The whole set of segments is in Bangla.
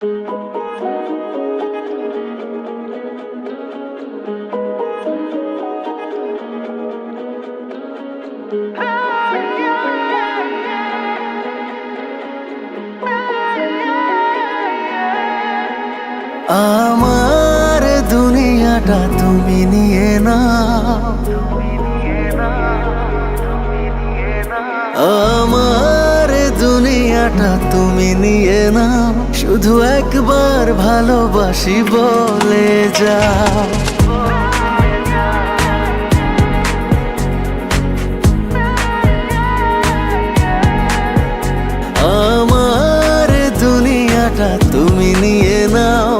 আমার দুনিয়াটা তুমি নিয়ে নাও। আমার দুনিয়াটা তুমি নিয়ে নাও। শুধু একবার ভালোবাসি বলে যাও। আমার দুনিয়াটা তুমি নিয়ে নাও।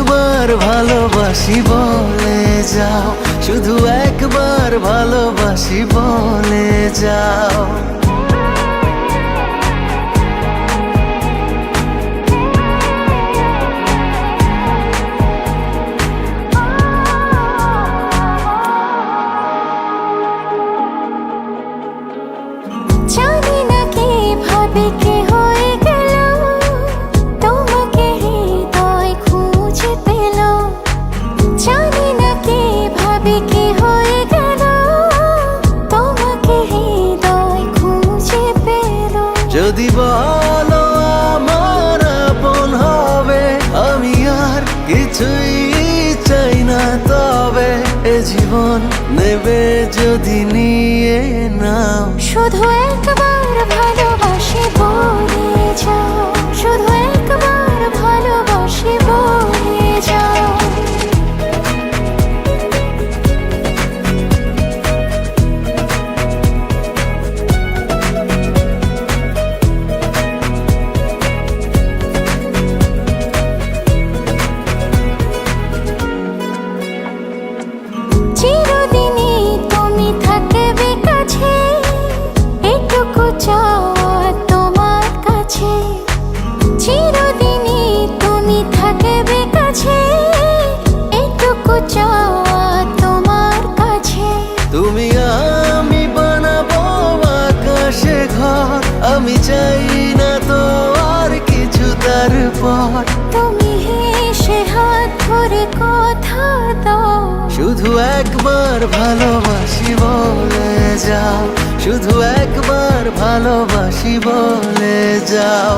একবার ভালোবাসি বলে যাও শুধু একবার ভালোবাসি বলে যাও। যদি বলো আমার আপন হবে, আমি আর কিছুই চাই না তবে এ জীবন নেবে যদি নিয়ে নাও। শুধু শুধু একবার ভালোবাসি বলে যাও। শুধু একবার ভালোবাসি বলে যাও।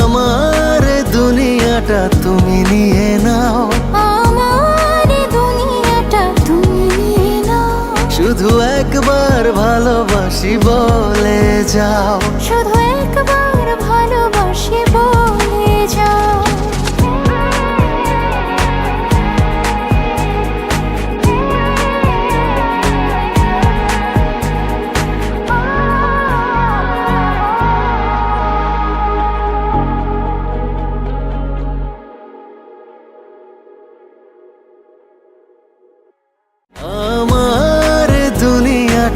আমার দুনিয়াটা তুমি নিয়ে নাও। আমার দুনিয়াটা তুমি নিয়ে নাও। শুধু একবার ভালোবাসি বলে যাও। শুধু একবার ভালোবাসি বলে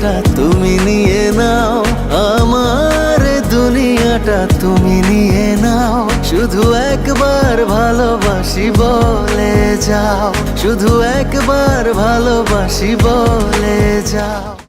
দুনিয়াটা তুমি নিয়ে নাও, আমার দুনিয়াটা তুমি নিয়ে নাও। শুধু একবার ভালোবাসি বলে যাও, শুধু একবার ভালোবাসি বলে যাও।